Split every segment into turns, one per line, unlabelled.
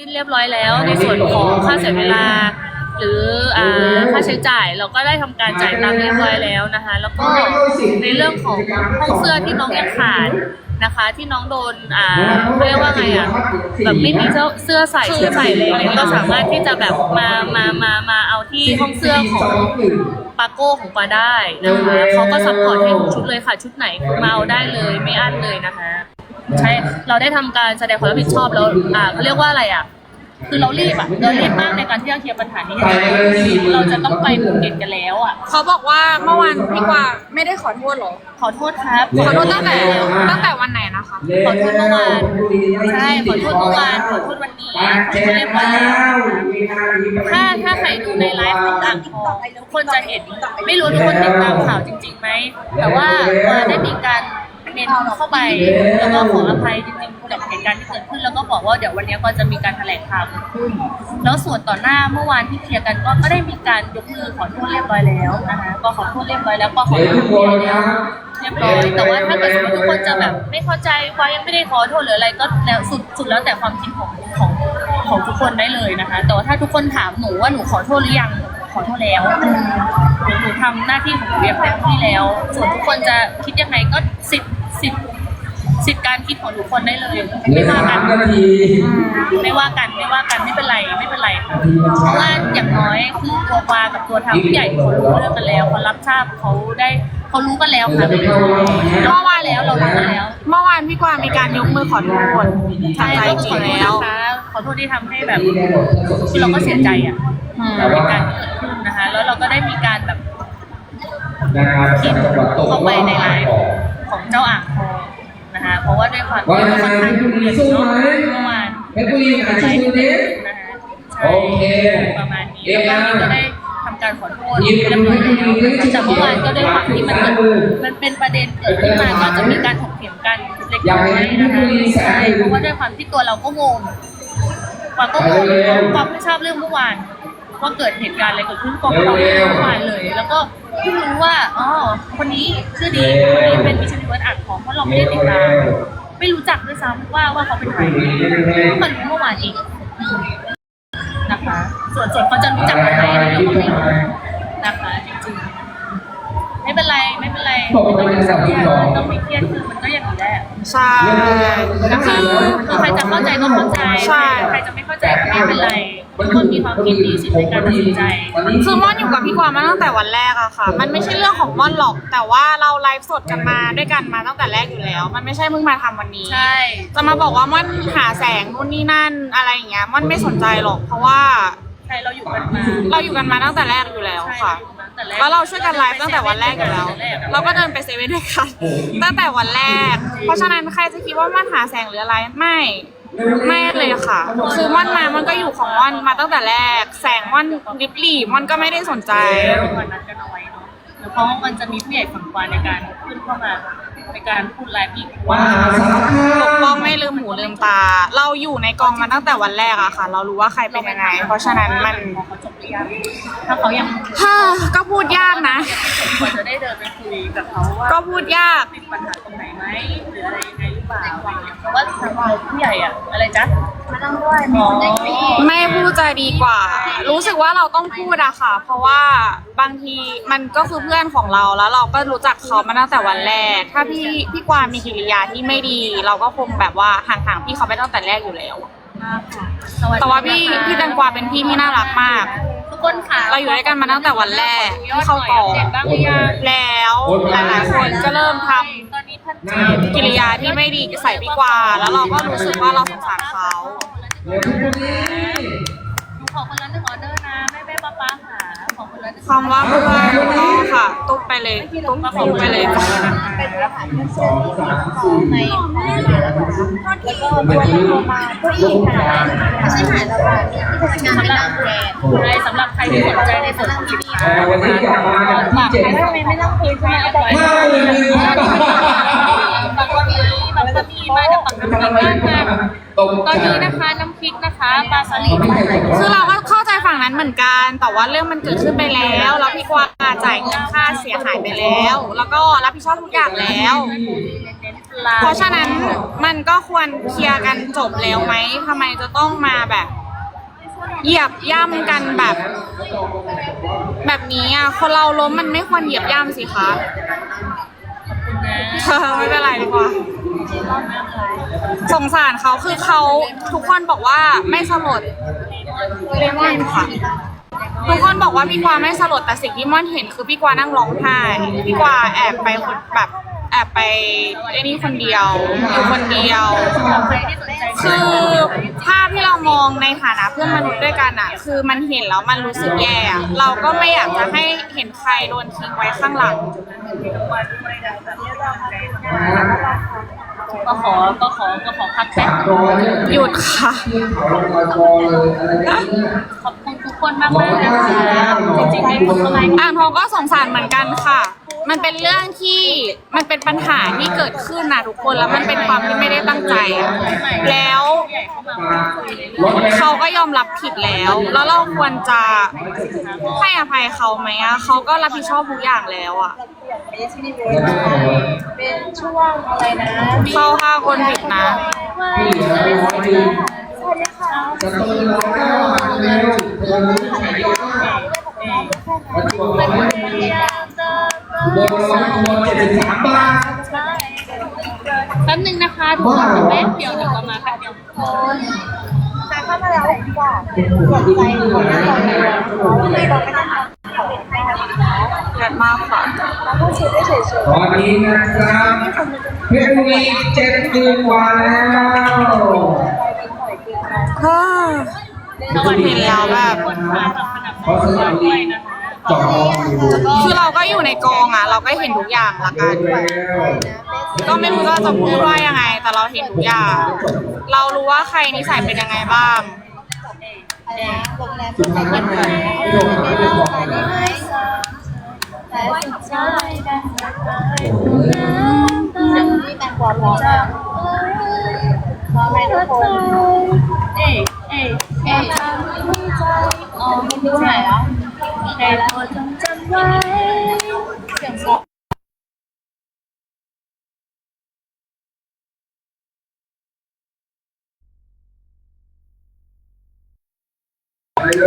สิ้นเรียบร้อยแล้วในส่วนของค่าเสียเวลา หรืออ่าค่าใช้จ่ายเราก็ได้ทำการจ่ายตังค์เรียบร้อยแล้วนะคะ แล้วก็ในเรื่องของห้องเสื้อที่น้องยังขาดนะคะที่น้องโดนอ่าเรียกว่าไงอะแบบไม่มีเสื้อเสื้อใส่เสื้อใส่เลยอะไรก็สามารถที่จะแบบมามามามาเอาที่ห้องเสื้อของปาโก้ของปาได้นะคะเขาก็ซัพพอร์ตให้ทุกชุดเลยค่ะชุดไหนคือมาเอาได้เลยไม่อั้นเลยนะคะ ใช่เราได้ทำการแสดงความรับผิดชอบแล้วอ่าเขาเรียกว่าอะไรอะคือเรารีบอะเรารีบมากในการที่จะเคลียร์ปัญหานี้ให้ได้เราจะต้องไปภูเก็ตกันแล้วอะ
เขาบอกว่าเมื่อวานพี่กวางไม่ได้ขอโทษเหรอ
ขอโทษครับ
ขอโทษตั้งแต่ตั้งแต่วันไหนนะคะ
ขอโทษเมื่อวานใช่ขอโทษเมื่อวานขอโทษวันนี้ขอโทษเรียบร้อยแล้วถ้าถ้าใครดูในไลฟ์ของอ่างทองทุกคนจะเห็นไม่รู้ทุกคนติดตามข่าวจริงๆไหมแต่ว่าว่าได้มีการ เมนเข้าไป แล้วก็ขออภัยจริงๆกับเหตุการณ์ที่เกิดขึ้นแล้วก็บอกว่าเดี๋ยววันนี้ก็จะมีการแถลงข่าวเกิดขึ้นแล้วส่วนต่อหน้าเมื่อวานที่เคลียร์กันก็ก็ได้มีการยกมือขอโทษเรียบร้อยแล้วนะคะก็ขอโทษเรียบร้อยแล้วก็ขอโทษทางพี่แล้วเรียบร้อยแต่ว่าถ้าเกิดสมมติทุกคนจะแบบไม่เข้าใจว่ายังไม่ได้ขอโทษหรืออะไรก็แล้วสุดสุดแล้วแต่ความคิดของของของทุกคนได้เลยนะคะ แต่ว่าถ้าทุกคนถามหนูว่าหนูขอโทษหรือยังขอโทษแล้วหนูหนูทำหน้าที่ของหนูอย่างเต็มที่แล้ว ส่วนทุกคนจะคิดยังไงก็สิทธิ์ สิทธิ์สิทธิ์การคิดของทุกคนได้เลย
เหลื
ไม่
อ
ว่า
สา
กั
ม
น
นาที
ไม่ว่ากันไม่ว่ากันไม่เป็นไรไม่เป็นไรค่ะเพราะว่าอย่างน้อยคือตัวปลากับตัวทางผู้ใหญ่เขารู้เรื่องกันแล้วเขารับทราบเขาได้เขารู้กันแล้วค่ะเมื่อวานแล้วเรารู้กันแล้ว
เมื่อวานพี่กวางมีการยกมือขอโทษทางใจ
ก็
จ
ข
ริ
องโทษ
แล้ว
นะคะขอโทษที่ทำให้แบบคือเราก็เสียใจอะ
อืม
กับเหตุการณ์ที่เกิดขึ้นนะคะ แล้วเราก็ได้มีการแบบ
นะครับ
คิด
จังหวัดตก
เข้าไปในไลฟ์ ของเจ้าอ่างทองนะคะเพราะว่าด้วยความ
ว่า
ที่
ยัง
เรา
ไง
ค่อนข้าง
คุณ
เดือด
สู้
เนาะ
ไหม
เมื่อวาน
เพชรบุรีอาชีพนี้
นะคะ
โอเค
ประมาณนี้
เอ็ม
แล้ว
นะ
ก็ได้ทำการขอโทษ
ยินดี
เรียบร้อยแล้ว
ยินดี
แต่เมื่อวานก็ด้วยความที่มันเกิดมันเป็นประเด็นเกิดขึ้นมาก็จะมีการถกเถียงกันเล็กน้อยนะคะใช่เพราะว่าด้วยความที่ตัวเราก็งงปาก็งงความไม่ทราบเรื่องเมื่อวาน ว่าเกิดเหตุการณ์อะไรเกิดขึ้นกองเราเมื่อวานเลย แล้วก็เพิ่งรู้ว่าอ๋อคนนี้ชื่อดีคนนี้เป็นมิชลินเวิร์ดอ่างทองเพราะเราไม่ได้ติดตามไม่รู้จักด้วยซ้ำว่าว่าเขาเป็นใครเพิ่งมารู้เมื่อวานเองนะคะ ส่วนส่วนเขาจะรู้จักไหมอันนี้เราก็ไม่รู้นะคะจริงๆไม่เป็นไรไม่เป็นไรไม่ต้องมีเครียดไม่ต้องมีเครียดคือมันก็อย่างนี้แหละ
ใช่
นะคะคือใครจะเข้าใจก็เข้าใจ
ใช่
ใครจะไม่เข้าใจก็ไม่เป็นไร ทุกคนมีความคิดมีสิทธิ์ในการตัดสินใจ
คือม่อนอยู่กับพี่กวางมาตั้งแต่วันแรกอะค่ะ มันไม่ใช่เรื่องของม่อนหรอก แต่ว่าเราไลฟ์สดกันมาด้วยกันมาตั้งแต่แรกอยู่แล้ว มันไม่ใช่เพิ่งมาทำวันนี้
ใช่
จะมาบอกว่าม่อนหาแสงนู่นนี่นั่นอะไรอย่างเงี้ย ม่อนไม่สนใจหรอก เพราะว่า
ใช่เราอยู่กันมา
เราอยู่กันมาตั้งแต่แรกอยู่แล้ว
ใช่
ค่ะ
ตั้งแต่แรก
แล้วเราช่วยกันไลฟ์ตั้งแต่วันแรกอยู่แล้ว เราก็เดินไปเซเว่นด้วยกันตั้งแต่วันแรก เพราะฉะนั้นใครจะคิดว่ามันหาแสงหรืออะไร ไม่ ไม่เลยค่ะ คือม่อนมามันก็อยู่ของม่อนมาตั้งแต่แรก แสงม่อนริบหรี่ม่อนก็ไม่ได้สนใจ
วันนัดกันเอาไว้เนาะเดี๋ยวเพราะว่ามันจะมีผู้ใหญ่ฝั่งขวาในการขึ้นเข้ามาในการพูดไลฟ์อีก
ว่า
ว่า
สารคา
ปกป้องไม่ลืมหูลืมตา เราอยู่ในกองมาตั้งแต่วันแรกอะค่ะ เรารู้ว่าใครเป็นยังไง เพราะฉะนั้นมัน
เขาจบหรือยังถ้าเขายัง
ฮ่าก็พูดยากนะ
ควรจะได้เดินไปคุยกับเขาว่า
ก็พูดยาก
ติดปัญหาตรงไหนไหมหรืออะไรยังไง หรือเปล่าเพราะว่าทางเราผู้ใหญ่อะอะไรจ๊ะมาต้องด้วยหมอ
ไม่พูดจะดีกว่า รู้สึกว่าเราต้องพูดอะค่ะ เพราะว่าบางทีมันก็คือเพื่อนของเราแล้วเราก็รู้จักเขามาตั้งแต่วันแรก ถ้าพี่พี่กวางมีกิริยาที่ไม่ดี เราก็คงแบบว่าห่างๆพี่เขาไปตั้งแต่แรกอยู่แล้ว แต่ว่าพี่พี่แตงกวาเป็นพี่ที่น่ารักมาก
ทุกคนค่ะ
เราอยู่ด้วยกันมาตั้งแต่วันแรกที่เข้ากอง
เจ็บบ้างหรือยัง
แล้วหลายๆคนก็เริ่มทำ
ตอนนี้ท่านเจ
กิริยาที่ไม่ดีใส่พี่กวางแล้วเราก็รู้สึกว่าเราสงสารเขา
เหลือเพชรบุรี
หนูขอคนละหนึ่งออเดอร์นะแม่แม่ป้าป้าหาขอคนละหนึ่ง
คำว่าเพื่อ นก็ค่ะ ตุ๊บไปเลย ตุ๊บขอไปเลย
เป็นอาหาร
สองสามสี่
ใน
แล้วก็ตัวโทรมาก็อีกค่ะ
ไม่ใช่หายระบาดที่ทำงานไม่ได้แกนในสำหรับใครที่สนใจในส่วนของสินค้า
วันนี้กลับมากันที่เจ็ด
ไม่ต้องไม่ต้องคุยใช่ไหมเอาไว้
ห้าหมื่นหนึ่งพันบาท
บางคนมีบางคนมีมาจากฝั่งน้ำพริกบ้างค่ะ
ตก
ตอนนี้นะคะน้ำพริกนะคะปลาสลิด
คือเราก็ อนกันแต่ว่าเรื่องมันเกิดขึ้นไปแล้วแล้วพี่กวางจ่ายเงินค่าเสียหายไปแล้ว แล้วก็รับผิดชอบทุกอย่างแล้ว เพราะฉะนั้นมันก็ควรเคลียร์กันจบแล้วไหมทำไมจะต้องมาแบบเหยียบย่ำกันแบบ แบบนี้อะคนเราล้มมันไม่ควรเหยียบย่ำสิคะเออไม่เป็นไรดีกว่าสงสารเขาคือเขาทุกคนบอกว่าไม่สลด เลมอนค่ะ ทุกคนบอกว่าพี่กวางไม่สลดแต่สิ่งที่ม่อนเห็นคือพี่กวางนั่งร้องไห้พี่กวางแอบไปคนแบบแอบไปไอ้นี่คนเดียวอยู่คนเดียว คือภาพที่เรามองในฐานะเพื่อนมนุษย์ด้วยกันอะคือมันเห็นแล้วมันรู้สึกแย่อะเราก็ไม่อยากจะให้เห็นใครโดนทิ้งไว้ข้างหลัง
ก็ขอก็ขอก็ขอพักแป๊บ
รอเนี่ย
หยุดค่ะ
เขาลงมาคอเลยอะไรแบบนี้
ขอบคุณทุกคนมากมากๆนะคะจริงๆมีคนเข้ามา
อ่างทองก็สงสารเหมือนกันค่ะ มันเป็นเรื่องที่มันเป็นปัญหาที่เกิดขึ้นนะทุกคนแล้วมันเป็นความที่ไม่ได้ตั้งใจอะแล้ว
รถ
เขาก็ยอมรับผิดแล้ว แล้วเราควรจะให้อภัยเขาไหมอะเขาก็รับผิดชอบทุกอย่างแล้วอะ
เป็นช่วงอะไรนะ
เข้าห้าคนผิดนะ
พี่เหลือร้อยหนึ่ ง
สวัสดีค่ะ
จะตื่นเราแล้วหันเร็วเธอรู้ใครเยอะมาตัวร้อยบนร้อยตัวเจ็ดสิบสามบาท
แป๊บนึงนะคะทุกคนแป๊บเดียวเดี๋ยวเรามาแป๊บเดียว
แต่เข้ามาแล้วดีกว่าอยากใจคนนั้นเลยเราไม่ต้องไปทำเขาเห็นใครทำนะ
เกิดมากค่ะ
เราพูดชื่อได้เฉย
ตอนนี้นะครับเพชรบุรีเจ็ดหมื่นกว่าแล้ว
เฮ้อ
สวัสดี
เห็นแล้วแบบ
คนมาสนับสนุนเราด้ วยนะคะ
จอดู
คือเราก็อยู่ในกองอะเราก็เห็นทุกอย่างละกัน
เร็ว
ก็ไม่รู้ว่าจะพูดว่ายังไง แต่เราเห็นทุกอย่าง เรารู้ว่าใครนิสัยเป็นยังไงบ้าง
โรงแรม
สุดท้ายแล้วไงไม่โดนไม่ได้บอกอะไร
แต่สุดท้าย
โอ้โห
ยังมีแมงกวาพร้อม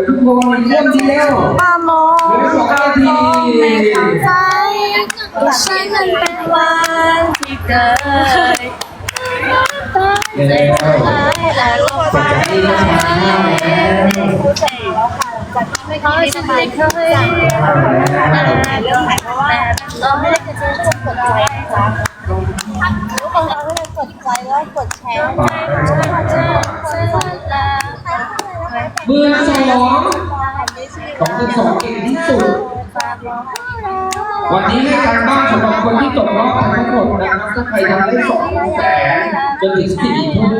ทุกคน
เยี่
ยมทีเดียว
มามอง
เหลือสองนาที
ใจฉันนั้นเป็นวัน
ที่เกิด
เดี๋ยวแล้ว
แล้วทุกคน
สวัสดีนะครับ
รู้จักแล้วค่ะจาไม่เคยเคยเรื่องไหนเพราะว่าเราไม่ได้จะเจอช่วงกดไลค์นะคะทุกคนเราก็เลยกดไลค์แล้วกดแชร์
เบอร์สองสองเป็นสองเก่งที่สุด วันนี้ให้การบ้านสำหรับคนที่ตกรอบทั้งหมดนะครับถ้าใครทำได้สองแสนจนถึงสี่ทุ่ม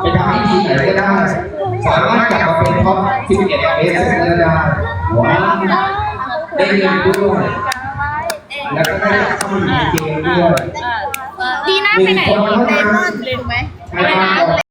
ไปทำให้ทีมไหนก็ได้ สามารถกลับมาเป็นท็อป11เอสได้ว้าวได้เงินด้วยแล้วก็ได้เข้ามาอยู่ในเกมด้วย
ดีน่าไปไหน
หนึ่งคนเท่านั้น
ถูกไหม
ใครมาก่อน